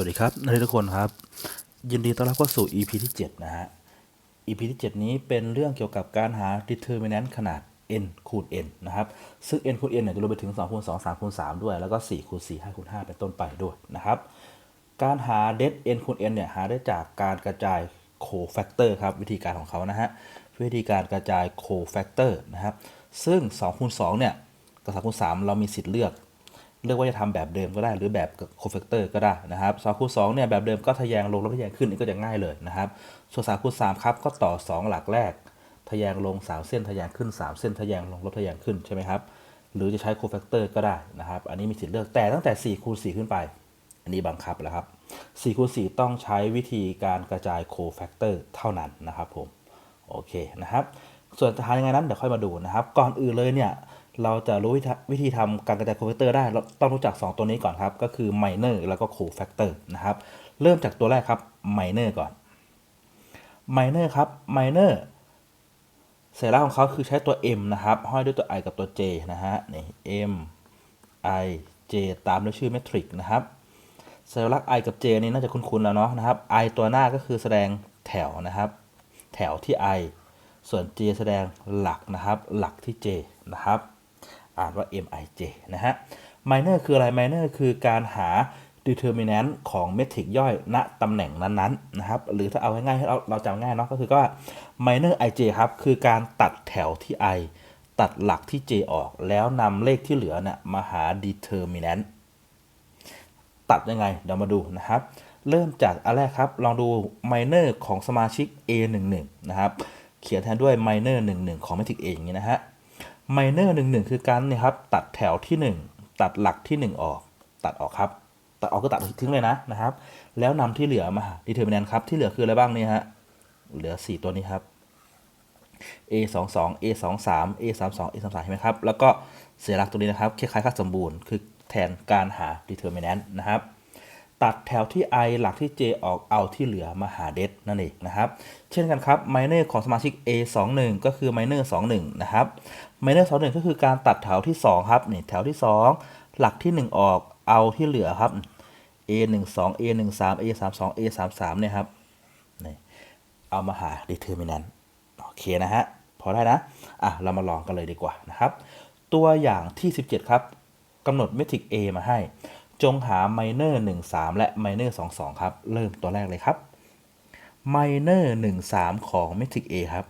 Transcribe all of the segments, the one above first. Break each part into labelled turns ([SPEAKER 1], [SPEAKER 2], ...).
[SPEAKER 1] วัสดีครับนักเรียนทุกคนครับ ยินดีต้อนรับเข้าสู่ EP ที่ 7 นะฮะ EP ที่ 7 นี้เป็นเรื่องเกี่ยวกับการหา determinant ขนาด n คูณ n นะครับ ซึ่ง n คูณ n เนี่ยจะรวมไปถึง2คูณ2 3คูณ3ด้วย แล้วก็4คูณ4 5คูณ5เป็นต้นไปด้วยนะครับ การหา det n คูณ n เนี่ยหาได้จากการกระจาย cofactor ครับ วิธีการของเขานะฮะ วิธีการกระจาย cofactor นะครับ ซึ่ง2คูณ2เนี่ยกับ3คูณ3เรามีสิทธิ์เลือก เลือกว่าจะทำแบบเดิมก็ได้ หรือแบบโคเฟกเตอร์ก็ได้นะครับสองคูณสองเนี่ยแบบเดิมก็ทะแยงลงแล้วทะแยงขึ้นนี่ก็จะง่ายเลยนะครับส่วนสามคูณสามครับก็ต่อ 2 หลักแรก ทะแยงลง3เส้นทะแยงขึ้น3เส้นทะแยงลงลบทะแยงขึ้นใช่ไหมครับหรือจะใช้โคเฟกเตอร์ก็ได้นะครับ อันนี้มีสิทธิ์เลือกแต่ตั้งแต่4คูณ4ขึ้นไป อันนี้บังคับแล้วครับ4คูณ4ต้องใช้วิธีการกระจายโคแฟกเตอร์เท่านั้นนะครับผมโอเคนะครับส่วนจะทำยังไงนั้นเดี๋ยวค่อยมาดูนะครับ ก่อนอื่นเลยเนี่ย เราจะรู้วิธีทำการกระจายโคแฟกเตอร์ได้เราต้องรู้จัก 2 ตัวนี้ก่อนครับ ก็คือไมเนอร์แล้วก็โคแฟกเตอร์นะครับ เริ่มจากตัวแรกครับไมเนอร์ก่อนไมเนอร์ครับไมเนอร์สัญลักษณ์ของเขาคือใช้ตัว M นะครับ ห้อยด้วยตัว I กับตัว J นะฮะนี่ M I J ตามด้วยชื่อเมทริกนะครับสัญลักษณ์ i กับ j นี่น่าจะคุ้นๆแล้วเนาะนะครับ i ตัวหน้าก็คือแสดงแถวนะครับ แถวที่ i ส่วน j แสดงหลักนะครับ หลักที่ j นะครับ อ่านว่า mij นะฮะ minor คืออะไร minor คือการหา determinant ของเมทริกย่อยณตำแหน่งนั้นๆนะครับ หรือถ้าเอาง่ายๆให้เราเราจำง่ายเนาะก็คือก็ว่า minor ij ครับ คือการตัดแถวที่ i ตัดหลักที่ j ออก แล้วนำเลขที่เหลือนี่ยมาหา determinant ตัดยังไง เดี๋ยวมาดูนะครับ เริ่มจากอันแรกครับ ลองดู minor ของสมาชิก A11 นะครับ เขียนแทนด้วย minor 11ของ matrix A อย่างนี้นะฮะ minor 11คือการเนี่ยครับตัดแถวที่ 1 ตัดหลักที่ 1 ออก ตัดออกครับ ตัดออกก็ตัดทิ้งเลยนะนะครับ แล้วนำที่เหลือมาหา determinant ครับ ที่เหลือคืออะไรบ้างเนี่ยฮะ เหลือ 4 ตัวนี้ครับ A 2 2 A 2 3 A 3 2 A 3 3เห็นไหมครับ แล้วก็เสัญลักตัวนี้นะครับ คล้ายๆค่าสมบูรณ์ คือแทนการหา determinant นะครับ ตัดแถวที่ i หลักที่ j ออกเอาที่เหลือมาหา det นั่นเองนะครับ เช่นกันครับ minor ของสมาชิก a 2 1ก็คือ minor 2 1นะครับ minor 2 1ก็คือการตัดแถวที่ 2 ครับนี่แถวที่ 2 หลักที่ 1 ออกเอาที่เหลือครับ a 1 2 a 1 3 a 3 2 a 3 3เนี่ยครับนี่เอามาหา determinant โอเคนะฮะพอได้นะอะเรามาลองกันเลยดีกว่านะครับ ตัวอย่างที่ 17 ครับกำหนดเมทริก A มาให้ จงหา minor 1 3 และ minor 2 2 ครับ เริ่มตัวแรกเลยครับ minor 1 3 ของเมทริก A ครับ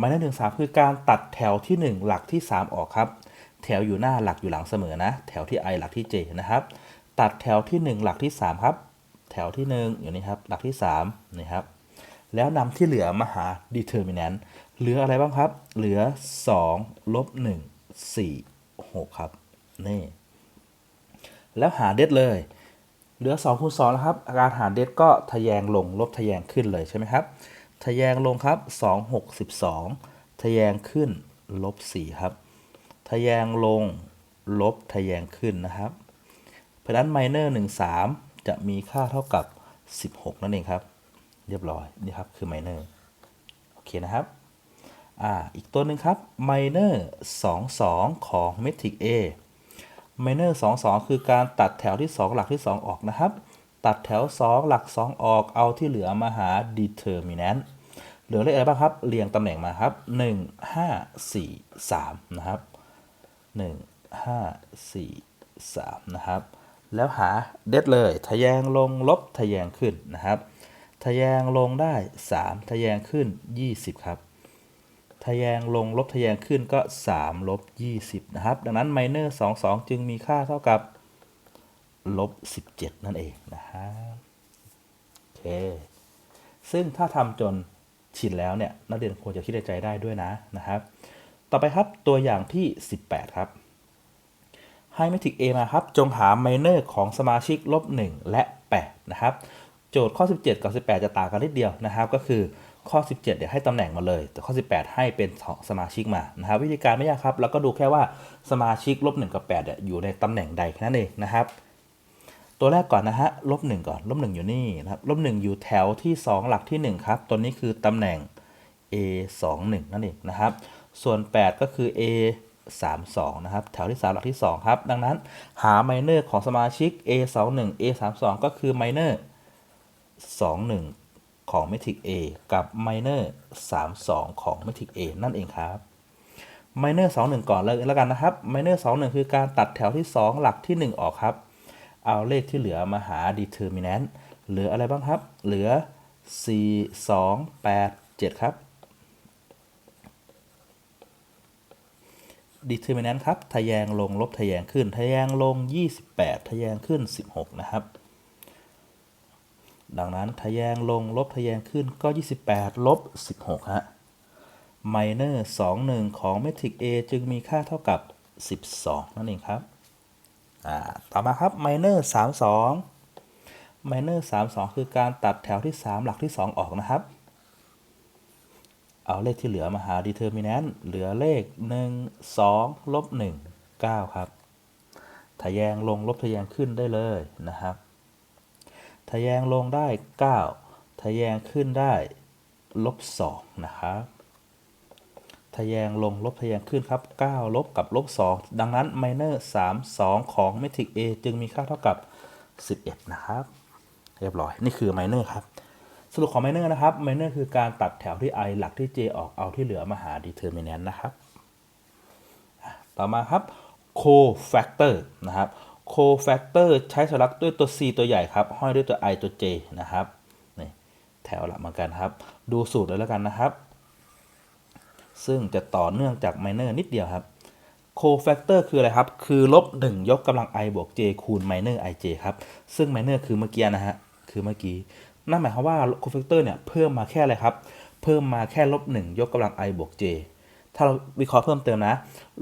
[SPEAKER 1] minor 1 3 คือการตัดแถวที่ 1 หลักที่ 3 ออกครับ แถวอยู่หน้าหลักอยู่หลังเสมอนะ แถวที่ i หลักที่ j นะครับ ตัดแถวที่ 1 หลักที่ 3 ครับ แถวที่ 1 อยู่นี่ครับ หลักที่3นี่ครับ แล้วนำที่เหลือมาหา determinant เหลืออะไรบ้างครับ เหลือ2ลบ1 4 6 ครับ นี่ แล้วหาเด็ดเลย เหลือ2คูณ2แล้วครับ การหาเด็ดก็ทะแยงลงลบทะแยงขึ้นเลยใช่ไหมครับ ทะแยงลงครับ2 6 12ทะแยงขึ้นลบ4ครับ ทะแยงลงลบทะแยงขึ้นนะครับ เพราะนั้น minor 1 3 จะมีค่าเท่ากับ 16 นั่นเองครับ เรียบร้อยนี่ครับคือ minor โอเคนะครับอ่าอีกตัวหนึ่งครับ minor 2 2 ของ metric A minor 2 2 คือการตัดแถวที่ 2 หลักที่ 2 ออกนะครับ ตัดแถว 2 หลัก 2 ออกเอาที่เหลือมาหา determinant เหลือเลขอะไรบ้างครับ เรียงตำแหน่งมาครับ 1 5 4 3 นะครับ 1 5 4 3 นะครับ แล้วหาเด็ดเลยทะแยงลงลบทะแยงขึ้นนะครับ ทะแยงลงได้ 3 ทะแยงขึ้น 20 ครับ ทะแยงลงลบทะแยงขึ้นก็3ลบ20 นะครับ ดังนั้น minor 2 2 จึงมีค่าเท่ากับลบ17 นั่นเองนะครับโอเค ซึ่งถ้าทำจนชินแล้วเนี่ยนักเรียนควรจะคิดในใจได้ด้วยนะนะครับ ต่อไปครับตัวอย่างที่ 18 ครับ ให้เมทริก A มาครับ จงหา minor ของสมาชิกลบ1และ 8 นะครับ โจทย์ข้อ 17 กับ 18 จะต่างกันนิดเดียวนะครับ ก็คือ ข้อ 17 เดี๋ยวให้ตำแหน่งมาเลย แต่ข้อ 18 ให้เป็นสมาชิกมานะครับวิธีการไม่ยากครับ แล้วก็ดูแค่ว่าสมาชิกลบ1กับ8เนี่ยอยู่ในตำแหน่งใดแค่นั้นเองนะครับ ตัวแรกก่อนนะฮะลบ1ก่อนลบ1อยู่นี่นะครับลบ1อยู่แถวที่ 2 หลักที่ 1 ครับ ตัวนี้คือตำแหน่ง A 2 1นั่นเองนะครับ ส่วน 8 ก็คือ A 3 2นะครับแถวที่ 3 หลักที่ 2 ครับ ดังนั้นหาไมเนอร์ของสมาชิก A 2 1 A 3 2ก็คือไมเนอร์21 ของเมทริก A กับไมเนอร์32 ของเมทริก A นั่นเองครับไมเนอร์21 ก่อนเลยแล้วกันนะครับไมเนอร์21 คือการตัดแถวที่ 2 หลักที่ 1 ออกครับ เอาเลขที่เหลือมาหา determinant เหลืออะไรบ้างครับ เหลือ 4 2 8 7 ครับ determinant ครับ ทะแยงลงลบทะแยงขึ้น ทะแยงลง 28 ทะแยงขึ้น 16 นะครับ ดังนั้นทะแยงลงลบทะแยงขึ้นก็ 28 ลบ 16 ฮะ minor 21 ของ metric A จึงมีค่าเท่ากับ 12 นั่นเองครับต่อมาครับ minor 32 minor 32 คือการตัดแถวที่ 3 หลักที่ 2 ออกนะครับ เอาเลขที่เหลือมาหา determinant เหลือเลข 1 2 ลบ 1 9 ครับทะแยงลงลบทะแยงขึ้นได้เลยนะครับ ทะแยงลงได้ 9 ทะแยงขึ้นได้ลบ2นะครับทะแยงลงลบทะแยงขึ้นครับ9ลบกับลบ2ดังนั้น minor 3 2 ของ metric A จึงมีค่าเท่ากับ 11 นะครับ เรียบร้อยนี่คือ minor ครับ สรุปของ minor นะครับ minor คือการตัดแถวที่ i หลักที่ j ออกเอาที่เหลือมาหา determinant นะครับ ต่อมาครับ cofactor นะครับ cofactor ใช้สลักด้วยตัว c ตัวใหญ่ครับ ห้อยด้วยตัว i ตัว j นะครับนี่แถวหลักเหมือนกันครับ ดูสูตรเลยแล้วกันนะครับ ซึ่งจะต่อเนื่องจาก minor นิดเดียวครับ cofactor คืออะไรครับ คือลบ 1 ยกกำลัง i บวก j คูณ minor ij ครับ ซึ่ง minor คือเมื่อกี้นะฮะ คือเมื่อกี้ นั่นหมายความว่า cofactor เนี่ยเพิ่มมาแค่อะไรครับ เพิ่มมาแค่ลบ 1 ยกกำลัง i บวก j ถ้าเราวิเคราะห์เพิ่มเติมนะ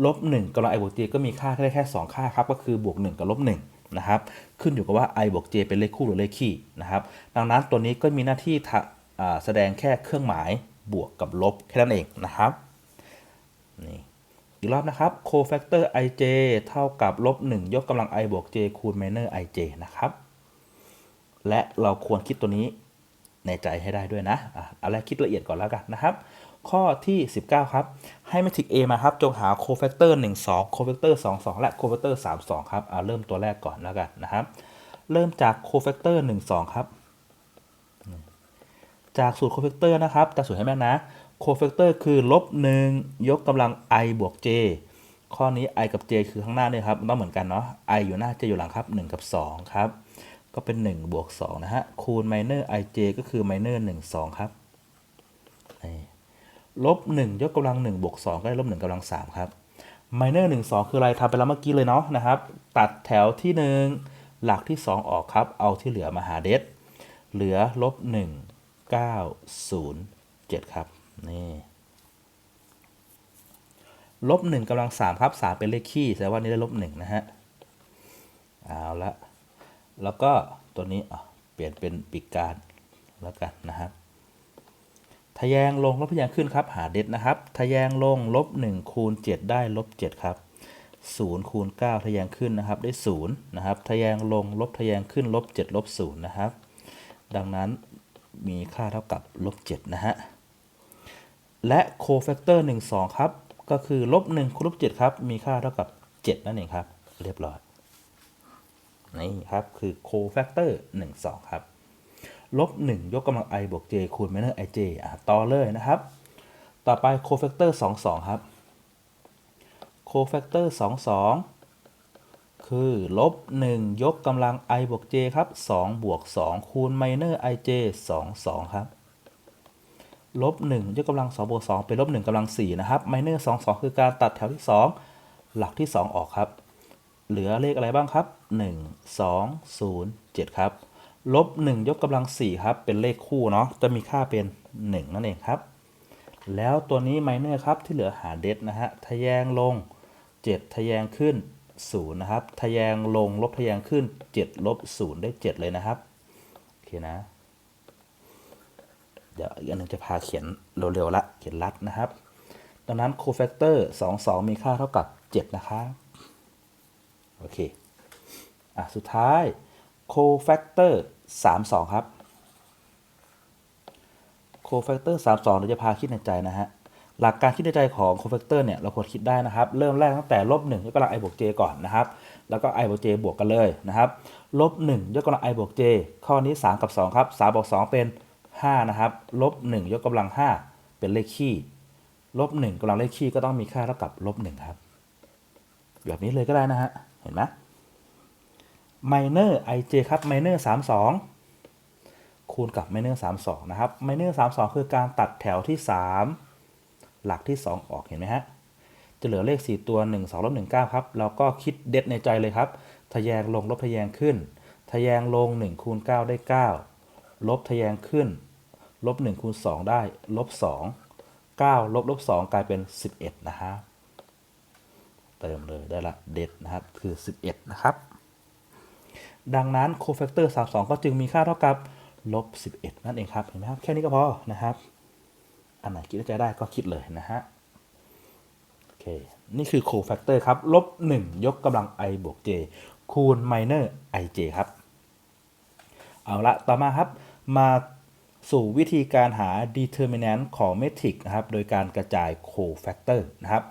[SPEAKER 1] ลบ1กำลัง i บวก j ก็มีค่าแค่แค่ 2 ค่าครับ ก็คือบวก 1 กับลบ1นะครับขึ้นอยู่กับว่า i บวก j เป็นเลขคู่หรือเลขคี่นะครับดังนั้นตัวนี้ก็มีหน้าที่แสดงแค่เครื่องหมายบวกกับลบแค่นั้นเองนะครับนี่อีกรอบนะครับ cofactor ij เท่ากับลบ1ยกกำลัง i บวก j คูณ minor ij นะครับและเราควรคิดตัวนี้ในใจให้ได้ด้วยนะอะเอะไรกคิดละเอียดก่อนแล้วกันนะครับ ข้อที่ 19 ครับ ให้เมทริก A มาครับ จงหา cofactor 1 2 cofactor 2 2 และ cofactor 3 2 ครับเอะเริ่มตัวแรกก่อนแล้วกันนะครับ เริ่มจาก cofactor 1 2 ครับ จากสูตร cofactor นะครับจากสูตรให้แม่นนะ cofactor คือลบ1ยกกำลัง i บวก j ข้อนี้ i กับ j คือข้างหน้าเนี่ยครับต้องเหมือนกันเนาะ i อยู่หน้า j อยู่หลังครับ 1 กับ 2 ครับ ก็เป็น 1 บวก 2 นะฮะ คูณ minor ij ก็คือ minor 1 2 ครับ ลบ1ยกกำลัง1บวก2ก็ได้ลบ1กำลัง3ครับ minor 1 2 คืออะไรทำไปแล้วเมื่อกี้เลยเนาะนะครับ ตัดแถวที่ 1 หลักที่ 2 ออกครับ เอาที่เหลือมาหาเดฟเหลือลบ1 9 0 7 ครับ นี่ลบ1กำลัง3ครับ 3 เป็นเลขคี่แสดงว่านี่ได้ลบ1นะฮะ เอาละ แล้วก็ตัวนี้เปลี่ยนเป็นปีกการแล้วกันนะครับ ทะแยงลงลบทะแยงขึ้นครับ หาเด็ดนะครับ ทะแยงลงลบ1คูณ7ได้ลบ7ครับ0คูณ9ทะแยงขึ้นนะครับได้0นะครับทะแยงลงลบทะแยงขึ้นลบ7ลบ0นะครับ ดังนั้นมีค่าเท่ากับลบ7นะฮะและโคแฟกเตอร์1 2ครับก็คือลบ1คูณลบ7ครับมีค่าเท่ากับ 7 นั่นเองครับ เรียบร้อยนี่ครับคือโคแฟกเตอร์1 2ครับ ลบ1ยกกำลัง i บวก j คูณ minor ij อะต่อเลยนะครับ ต่อไปโคแฟกเตอร์2 2 ครับโคแฟกเตอร์2 2 คือลบ1ยกกำลัง i บวก j ครับ2บวก 2 คูณ minor ij 2 2 ครับลบ1ยกกำลัง2บวก2เป็นลบ1กำลัง4นะครับ minor 2 2 คือการตัดแถวที่ 2 หลักที่ 2 ออกครับ เหลือเลขอะไรบ้างครับ 1 2 0 7 ครับ ลบ1ยกกำลัง4ครับ เป็นเลขคู่เนาะ จะมีค่าเป็น 1 นั่นเองครับ แล้วตัวนี้ minor ครับ ที่เหลือหาเดนะฮะ ทะแยงลง 7 ทะแยงขึ้น 0 นะครับ ทะแยงลงลบทะแยงขึ้น 7 ลบ 0 ได้ 7 เลยนะครับ โอเคนะ เดี๋ยวอีกอันหนึงจะพาเขียนเร็วๆละ เขียนรัดนะครับ ดังนั้น cofactor 2 2 มีค่าเท่ากับ 7 นะครับ โอเค อะ สุดท้าย cofactor 3 2 ครับ cofactor 3 2 เราจะพาคิดในใจนะฮะ หลักการคิดในใจของโคเฟกเตอร์เนี่ย เราควรคิดได้นะครับ เริ่มแรกตั้งแต่ลบ1ยกกำลัง i บวก j ก่อนนะครับ แล้วก็ i บวก j บวกกันเลยนะครับลบ1ยกกำลัง i บวก j ข้อนี้ 3 กับ 2 ครับ 3 บวก 2 เป็น 5 นะครับลบ1ยกกำลัง 5 เป็นเลขคี่ลบ1กำลังเลขคี่ก็ต้องมีค่าเท่ากับลบ1ครับ แบบนี้เลยก็ได้นะฮะ เห็นไหม minor ij ครับ minor 32คูณกับ minor 32นะครับ minor 32คือการตัดแถวที่3หลักที่2ออกเห็นไหมฮะจะเหลือเลข 4 ตัว1 2ลบ19 ครับ เราก็คิดเด็ดในใจเลยครับ ทะแยงลงลบทะแยงขึ้น ทะแยงลง 1 คูณ 9 ได้ 9 ลบทะแยงขึ้น ลบ 1 คูณ 2 ได้ลบ 2 9 ลบลบ 2 กลายเป็น 11 นะฮะเติมเลยได้ละเด็ดนะครับ คือ 11 นะครับ ดังนั้นโคแฟกเตอร์32 ก็จึงมีค่าเท่ากับลบ11 นั่นเองครับ เห็นไหมครับ แค่นี้ก็พอนะครับ อันไหนคิดในใจได้ก็คิดเลยนะฮะ โอเค นี่คือโคแฟกเตอร์ครับ ลบ 1 ยกกำลัง i บวก j คูณ minor ij ครับ เอาละ ต่อมาครับ มาสู่วิธีการหา determinant ของเมทริกนะครับ โดยการกระจายโคแฟกเตอร์นะครับ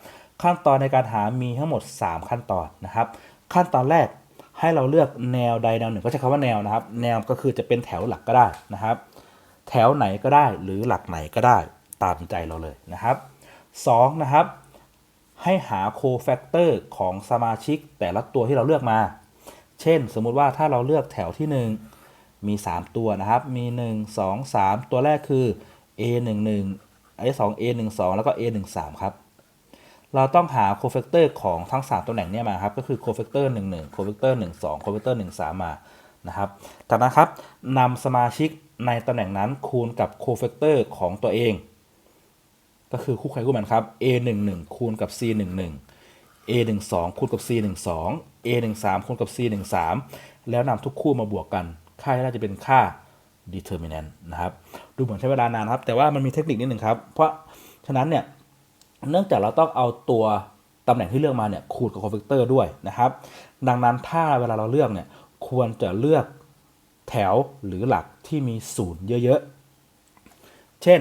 [SPEAKER 1] ขั้นตอนในการหามีทั้งหมด 3 ขั้นตอนนะครับ ขั้นตอนแรก ให้เราเลือกแนวใดแนวหนึ่งก็ใช้คำว่าแนวนะครับ แนวก็คือจะเป็นแถวหลักก็ได้นะครับ แถวไหนก็ได้หรือหลักไหนก็ได้ตามใจเราเลยนะครับสองนะครับ ให้หาโคแฟกเตอร์ของสมาชิกแต่ละตัวที่เราเลือกมา เช่น สมมุติว่าถ้าเราเลือกแถวที่ 1 มี 3 ตัวนะครับ มี 1 2 3 ตัวแรกคือ a 1 1 a 2 a 1 2แล้วก็ a 1 3ครับ เราต้องหาโคแฟกเตอร์ของทั้ง 3ตำแหน่งเนี้มาครับ ก็คือโคแฟกเตอร์1 1โคแฟกเตอร์1 2โคแฟกเตอร์1 3 มานะครับจากนั้นครับนำสมาชิกในตำแหน่งนั้นคูณกับโคแฟกเตอร์ของตัวเอง ก็คือคู่ใครคู่มันครับ a 1 1คูณกับ c 1 1 a 1 2คูณกับ c 1 2 a 1 3คูณกับ c 1 3แล้วนำทุกคู่มาบวกกัน ค่าที่ได้จะเป็นค่า determinant นะครับ ดูเหมือนใช้เวลานานครับ แต่ว่ามันมีเทคนิคนิดหนึ่งครับ เพราะฉะนั้นเนี่ย เนื่องจากเราต้องเอาตัวตำแหน่งที่เลือกมาเนี่ยคูณกับคอมพิวเตอร์ด้วยนะครับ ดังนั้นถ้าเวลาเราเลือกเนี่ยควรจะเลือกแถวหรือหลักที่มีศูนย์เยอะๆ เช่น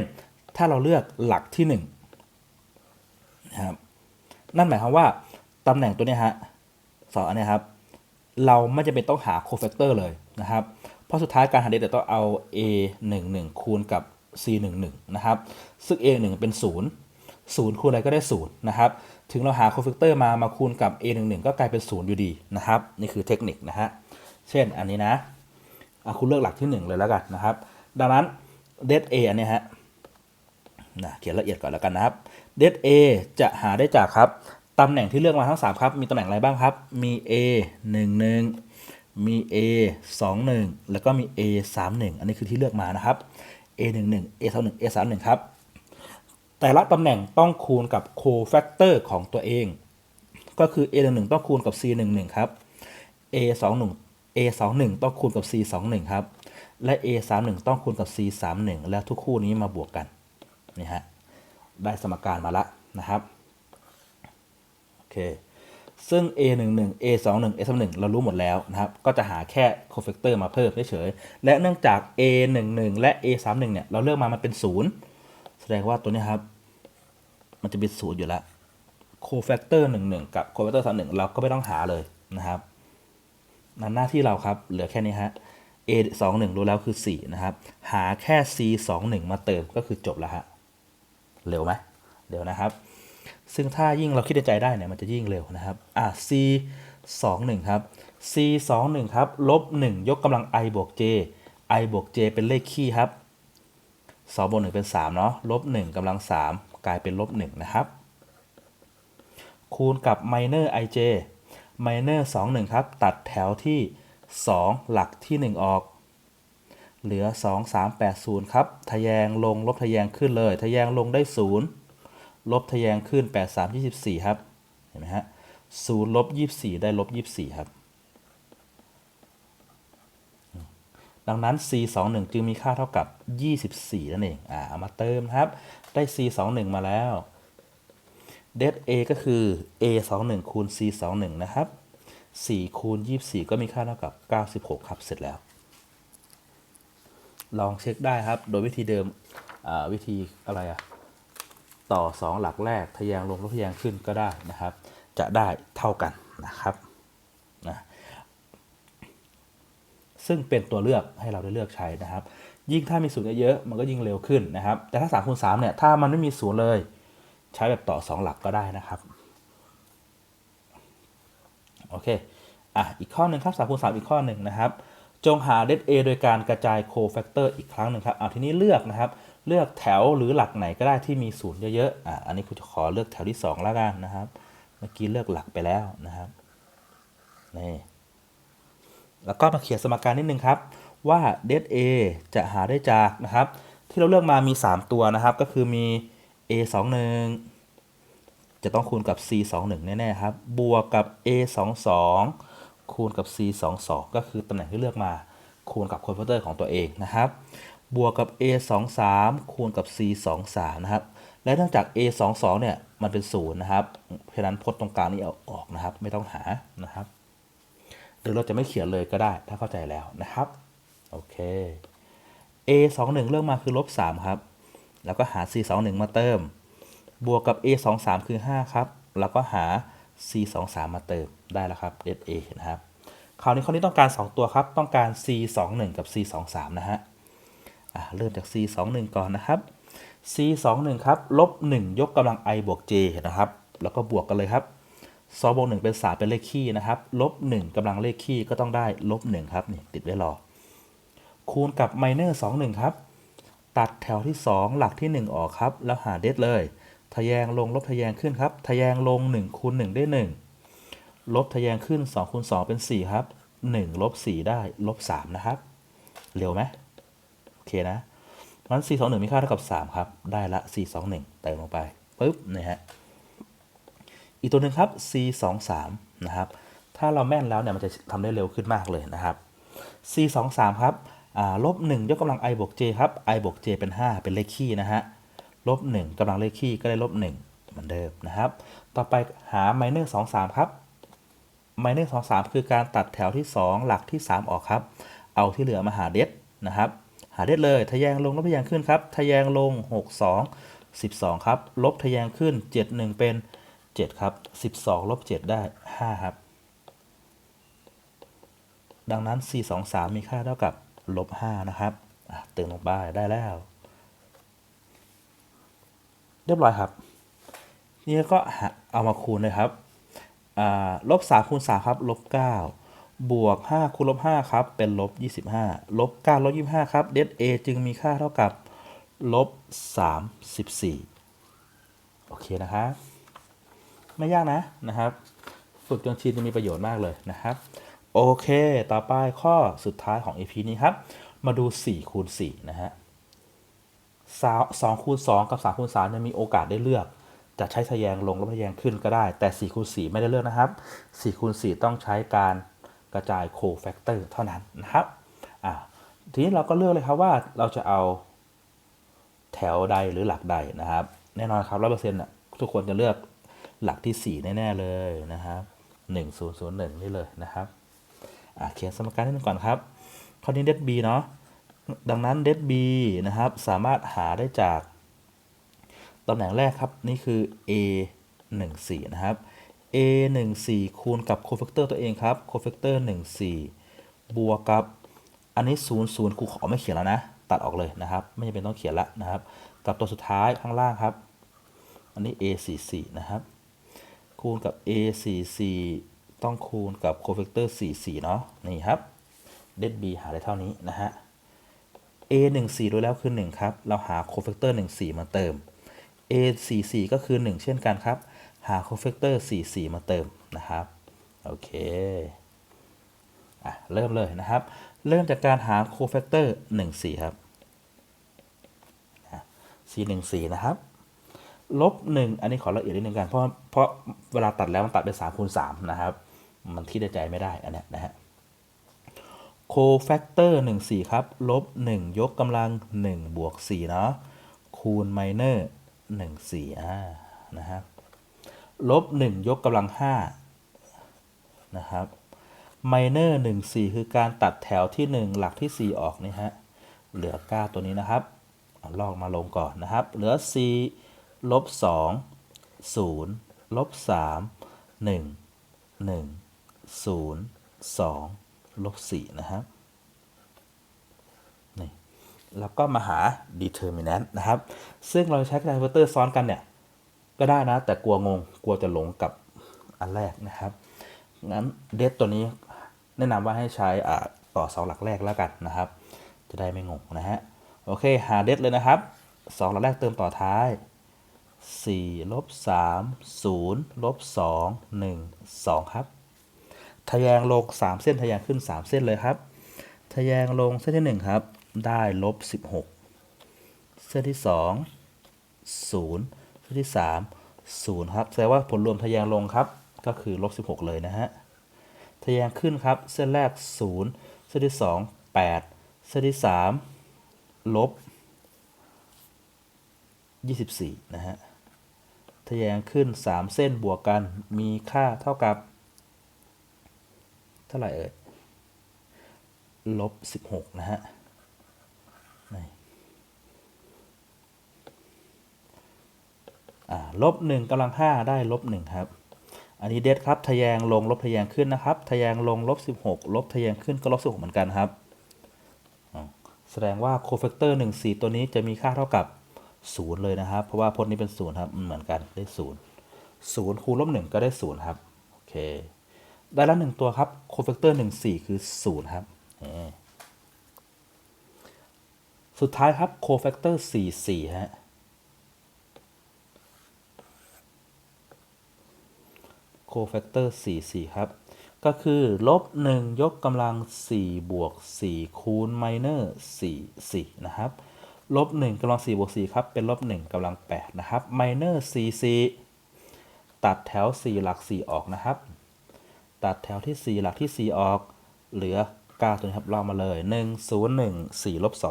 [SPEAKER 1] ถ้าเราเลือกหลักที่1นะครับนั่นหมายความว่าตำแหน่งตัวนี้ฮะสองอันนี้ครับ เราไม่จำเป็นต้องหาโคแฟกเตอร์เลยนะครับ เพราะสุดท้ายการหาเดต้ต้องเอา a 1 1คูณกับ c 1 1นะครับ ซึ่ง a 1เป็น 0 0 คูณอะไรก็ได้ 0 นะครับ ถึงเราหาโคแฟกเตอร์มามาคูณกับ a 1 1ก็กลายเป็น 0 อยู่ดีนะครับ นี่คือเทคนิคนะฮะ เช่นอันนี้นะอะคุณเลือกหลักที่ 1 เลยแล้วกันนะครับ ดังนั้น det a อันนี้ฮะนะเขียนละเอียดก่อนแล้วกันนะครับ det a จะหาได้จากครับตำแหน่งที่เลือกมาทั้ง 3 ครับ มีตำแหน่งอะไรบ้างครับ มี a 1 1 มี a 2 1 แล้วก็มี a 3 1 อันนี้คือที่เลือกมานะครับ a 1 1 a 2 1 a 3 1ครับ แต่ละตำแหน่งต้องคูณกับโคแฟกเตอร์ของตัวเอง ก็คือ a 1 1ต้องคูณกับ c 1 1ครับ a 2 1 a 2 1ต้องคูณกับ c 2 1ครับ และ a 3 1ต้องคูณกับ c 3 1แล้วทุกคู่นี้มาบวกกันนี่ฮะได้สมการมาละนะครับโอเคซึ่ง a 1 1 a 2 1 a 3 1เรารู้หมดแล้วนะครับ ก็จะหาแค่โคแฟกเตอร์มาเพิ่มเฉยๆและเนื่องจาก a 1 1และ a 3 1เนี่ยเราเลือกมามันเป็น 0 แสดงว่าตัวนี้ครับ มันจะเป็นศูนย์อยู่แล้วโคแฟกเตอร์1 1กับโคแฟกเตอร์3 1เราก็ไม่ต้องหาเลยนะครับนั่นหน้าที่เราครับเหลือแค่นี้ฮะ a 2 1รู้แล้วคือ 4 นะครับ หาแค่ c 2 1มาเติมก็คือจบแล้วฮะเร็วไหมเร็วนะครับ ซึ่งถ้ายิ่งเราคิดในใจได้เนี่ยมันจะยิ่งเร็วนะครับอะ c 2 1ครับ c 2 1ครับลบ1ยกกำลัง i บวก j i บวก j เป็นเลขคี่ครับ 2บวก1เป็น3เนาะลบ1กำลัง 3 กลายเป็นลบ1นะครับ คูณกับ minor ij minor 2 1 ครับ ตัดแถวที่ 2 หลักที่ 1 ออก เหลือ 2 3 8 0 ครับ ทะแยงลงลบทะแยงขึ้นเลย ทะแยงลงได้ 0 ลบทะแยงขึ้น 8 3 24 ครับ เห็นไหมฮะ0ลบ24 ได้ลบ24 ครับ ดังนั้น c 2 1จึงมีค่าเท่ากับ 24 นั่นเองอ่าเอามาเติมครับ ได้ c 2 1มาแล้ว det a ก็คือ a 2 1คูณ c 2 1นะครับ 4คูณ24 ก็มีค่าเท่ากับ 96 ครับ เสร็จแล้ว ลองเช็คได้ครับ โดยวิธีเดิมอ่าวิธีอะไรอะต่อ 2 หลักแรกทะแยงลงลบทะแยงขึ้นก็ได้นะครับ จะได้เท่ากันนะครับนะ ซึ่งเป็นตัวเลือกให้เราได้เลือกใช้นะครับ ยิ่งถ้ามีศูนย์เยอะๆมันก็ยิ่งเร็วขึ้นนะครับ แต่ถ้า3คูณ3เนี่ยถ้ามันไม่มีศูนย์เลยใช้แบบต่อ 2 หลักก็ได้นะครับโอเคอะอีกข้อหนึ่งครับ3คูณ3อีกข้อหนึ่งนะครับ จงหา det a โดยการกระจายโคแฟกเตอร์อีกครั้งหนึ่งครับเอาทีนี้เลือกนะครับ เลือกแถวหรือหลักไหนก็ได้ที่มีศูนย์เยอะๆอะอันนี้ครูจะขอเลือกแถวที่ 2 แล้วกันนะครับ เมื่อกี้เลือกหลักไปแล้วนะครับนี่ แล้วก็มาเขียนสมการนิดนึงครับ ว่า det a จะหาได้จากนะครับ ที่เราเลือกมามี 3 ตัวนะครับ ก็คือมี a 2 1จะต้องคูณกับ c 2 1แน่ๆครับ บวกกับ a 2 2คูณกับ c 2 2ก็คือตำแหน่งที่เลือกมา คูณกับคอนเวเตอร์ของตัวเองนะครับ บวกกับ a 2 3คูณกับ c 2 3นะครับ และเนื่องจาก a 2 2เนี่ยมันเป็นศูนย์นะครับ เพราะฉะนั้นพจน์ตรงกลางนี้เอาออกนะครับ ไม่ต้องหานะครับ รือเราจะไม่เขียนเลยก็ได้ ถ้าเข้าใจแล้วนะครับ โอเค a 2 1เลือกมาคือลบ3ครับ แล้วก็หา c 2 1มาเติม บวกกับ a 2 3คือ 5 ครับ แล้วก็หา c 2 3มาเติมได้แล้วครับ f a นะครับ คราวนี้ข้อนี้ต้องการ 2 ตัวครับ ต้องการ c 2 1กับ c 2 3นะฮะอะเริ่มจาก c 2 1ก่อนนะครับ c 2 1ครับ ลบ 1 ยกกำลัง i บวก j นะครับ แล้วก็บวกกันเลยครับ 2บวก1เป็น3เป็นเลขคี่นะครับลบ1กำลังเลขคี่ก็ต้องได้ลบ1ครับนี่ติดไว้รอ คูณกับ minor 2 1ครับ ตัดแถวที่ 2 หลักที่ 1 ออกครับ แล้วหาเดดเลย ทะแยงลงลบทะแยงขึ้นครับ ทะแยงลง1คูณ1ได้ 1 ลบทะแยงขึ้น2คูณ2เป็น 4 ครับ1ลบ4ได้ลบ3นะครับ เร็วไหมโอเคนะเพราะฉะนั้น4 2 1มีค่าเท่ากับ 3 ครับ ได้ละ 4 2 1เติมลงไปปุ๊บนะฮะ อีกตัวหนึ่งครับ c 2 3นะครับ ถ้าเราแม่นแล้วเนี่ยมันจะทำได้เร็วขึ้นมากเลยนะครับ c 2 3ครับลบ1ยกกำลัง i บวก j ครับ i บวก j เป็น 5 เป็นเลขคี่นะฮะ ลบ1กำลังเลขคี่ก็ได้ลบ1เหมือนเดิมนะครับ ต่อไปหา minor 2 3ครับ minor 2 3 คือการตัดแถวที่ 2 หลักที่ 3 ออกครับ เอาที่เหลือมาหาเดดนะครับ หาเดดเลย ทะแยงลงลบทะแยงขึ้นครับ ทะแยงลง 6 2 12 ครับ ลบทะแยงขึ้น 7 1 เป็น 7 ครับ 12 ลบ 7 ได้ 5 ครับ ดังนั้น 4 2 3 มีค่าเท่ากับลบ 5 นะครับเติมลงไปได้แล้ว เรียบร้อยครับ นี่ก็เอามาคูณเลยครับอ่าลบ3คูณ3ครับลบ9บวก 5คูณลบ5ครับ เป็นลบ 25 ลบ9ลบ25 ครับ det a จึงมีค่าเท่ากับลบ34โอเคนะครับ ไม่ยากนะนะครับ ฝึกจนชินจะมีประโยชน์มากเลยนะครับ โอเค ต่อไปข้อสุดท้ายของ EP นี้ครับ มาดู4คูณ4นะฮะสองคูณ2กับ3คูณ3เนี่ยมีโอกาสได้เลือก จะใช้ทะแยงลงลบทะแยงขึ้นก็ได้ แต่4คูณ4ไม่ได้เลือกนะครับ4คูณ4ต้องใช้การกระจายโคแฟกเตอร์เท่านั้นนะครับอ่าทีนี้เราก็เลือกเลยครับว่าเราจะเอาแถวใดหรือหลักใดนะครับ แน่นอนครับร้อยเปอร์เซ็นต์ทุกคนจะเลือก หลักที่ 4 แน่ ๆ เลยนะครับ1001 นี่เลยนะครับอะเขียนสมการนิดนึงก่อนครับข้อนี้เดด b เนาะดังนั้นเดด b นะครับสามารถหาได้จากตำแหน่งแรกครับ นี่คือ a 1 4นะครับ a 1 4คูณกับโคแฟกเตอร์ตัวเองครับโคแฟกเตอร์1 4 บวกกับอันนี้ 0 0ครูขอไม่เขียนแล้วนะ ตัดออกเลยนะครับ ไม่จำเป็นต้องเขียนละนะครับ กับตัวสุดท้ายข้างล่างครับ อันนี้ a 4 4นะครับ คูณกับ a 4 4ต้องคูณกับโคแฟกเตอร์4 4เนาะนี่ครับเดด b หาได้เท่านี้นะฮะ a 1 4รู้แล้วคือ 1 ครับ เราหาโคแฟกเตอร์1 4 มาเติม a 4 4ก็คือ 1 เช่นกันครับ หาโคแฟกเตอร์4 4 มาเติมนะครับโอเคอะเริ่มเลยนะครับ เริ่มจากการหาโคแฟกเตอร์1 4 ครับ c 1 4นะครับ ลบ1อันนี้ขอละเอียดนิดนึงกันเพราะเพราะเวลาตัดแล้วมันตัดเป็น3คูณ3นะครับ มันคิดในใจไม่ได้อันนี้นะฮะโคแฟกเตอร์1 4ครับลบ1ยกกำลัง1บวก4เนาะคูณไมเนอร์1 4อ่านะครับลบ1ยกกำลัง5นะครับไมเนอร์1 4คือการตัดแถวที่1หลักที่4ออกนี่ฮะเหลือ9ตัวนี้นะครับลอกมาลงก่อนนะครับ เหลือ4 ลบสองศูนย์ลบสามหนึ่งหนึ่งศูนย์สองลบสี่นะครับนี่แล้วก็มาหา determinant นะครับ ซึ่งเราใช้ converter ซ้อนกันเนี่ย ก็ได้นะ แต่กลัวงง กลัวจะหลงกับอันแรกนะครับ งั้นเดทตัวนี้แนะนำว่าให้ใช้อ่าต่อเสาหลักแรกแล้วกันนะครับ จะได้ไม่งงนะฮะ โอเค หาเดทเลยนะครับสองหลักแรกเติมต่อท้าย 4ลบ3 0ลบ2 1 2 ครับ ทะแยงลง 3 เส้นทะแยงขึ้น 3 เส้นเลยครับ ทะแยงลงเส้นที่ 1 ครับ ได้ลบ 16 เส้นที่ 2 0 เส้นที่ 3 0 ครับ แสดงว่าผลรวมทะแยงลงครับ ก็คือลบ 16 เลยนะฮะ ทะแยงขึ้นครับ เส้นแรก 0 เส้นที่ 2 8 เส้นที่ 3 ลบ 24 นะฮะ ทะแยงขึ้น 3 เส้นบวกกัน มีค่าเท่ากับ เท่าไหร่เอ่ยลบ 16 นะฮะนี่อ่าลบ1กำลัง 5 ได้ลบ1ครับอันนี้เด็ดครับทะแยงลงลบทะแยงขึ้นนะครับทะแยงลงลบ16 ลบทะแยงขึ้นก็ลบ16เหมือนกันครับ แสดงว่าโคเฟกเตอร์1 4 ตัวนี้จะมีค่าเท่ากับ 0เลยนะครับ เพราะว่าพจน์นี้เป็น0ครับมันเหมือนกันได้0 0คูณลบ1ก็ได้0ครับโอเคได้แล้ว1ตัวครับโคเฟกเตอร์1 4คือ0ครับสุดท้ายครับโคเฟกเตอร์4 4ฮะโคแฟกเตอร์4 4ครับก็คือลบ1ยกกำลัง4บวก4คูณไมเนอร์4 4นะครับ ลบ1กำลัง4บวก4ครับ เป็นลบ1กำลัง8นะครับไมเนอร์4 4ตัดแถว 4 หลัก 4 ออกนะครับ ตัดแถวที่ 4 หลักที่ 4 ออก เหลือ 9 ตัวนี้ครับลองมาเลย 1 0 1 4ลบ2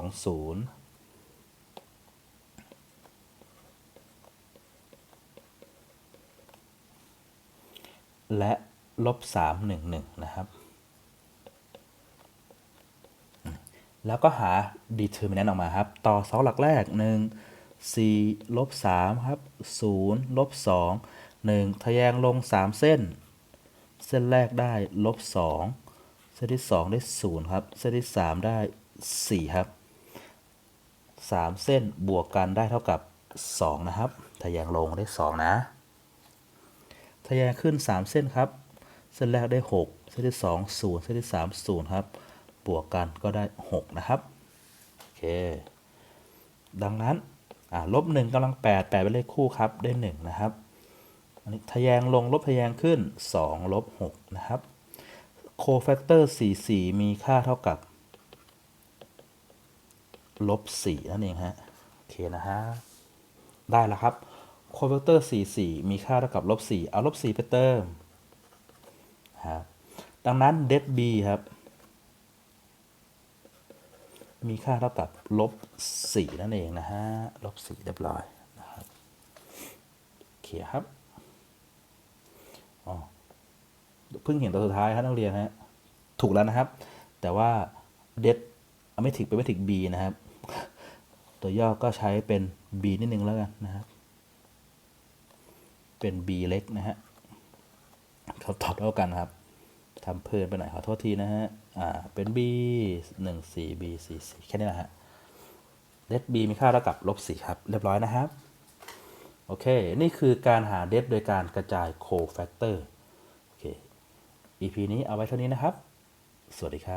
[SPEAKER 1] 0และลบ3 1 1 นะครับ แล้วก็หา determinant ออกมาครับ ต่อเสาหลักแรก 1 4ลบ3ครับ0ลบ2 1ทะแยงลง 3 เส้น เส้นแรกได้ลบ2เส้นที่ 2 ได้ 0 ครับ เส้นที่ 3 ได้ 4 ครับ 3 เส้นบวกกันได้เท่ากับ 2 นะครับทะแยงลงได้ 2 นะทะแยงขึ้น 3 เส้นครับ เส้นแรกได้ 6 เส้นที่ 2 0 เส้นที่ 3 0 ครับ บวกกันก็ได้ 6 นะครับ โอเค ดังนั้นอ่าลบ1กำลัง 8 8เป็นเลขคู่ครับ ได้ 1 นะครับ อันนี้ทะแยงลงลบทะแยงขึ้น 2 ลบ 6 นะครับ โคแฟกเตอร์4 4 มีค่าเท่ากับลบ4นั่นเองฮะ โอเคนะฮะ ได้แล้วครับ โคเวกเตอร์4 4 มีค่าเท่ากับลบ4เอาลบ4ไปเติมครับดังนั้นเดด b ครับ มีค่าเท่ากับลบ4นั่นเองนะฮะลบ4เรียบร้อยนะครับโอเคครับอ๋อเพิ่งเห็นตัวสุดท้ายครับนักเรียนฮะถูกแล้วนะครับ แต่ว่าเดดไม่ถึกเป็นไม่ถึก b นะครับ ตัวย่อก็ใช้เป็น b นิดนึงแล้วกันนะครับเป็น b เล็กนะฮะเขาตอบเท่ากันครับ ทำเพลินไปหน่อยขอโทษทีนะฮะ อ่า เป็น b 1 4 b 4 4แค่นี้แหละฮะ det b มีค่าเท่ากับลบ4ครับ เรียบร้อยนะครับ โอเค นี่คือการหา det โดยการกระจาย cofactor โอเค EP นี้เอาไว้เท่านี้นะครับ สวัสดีครับ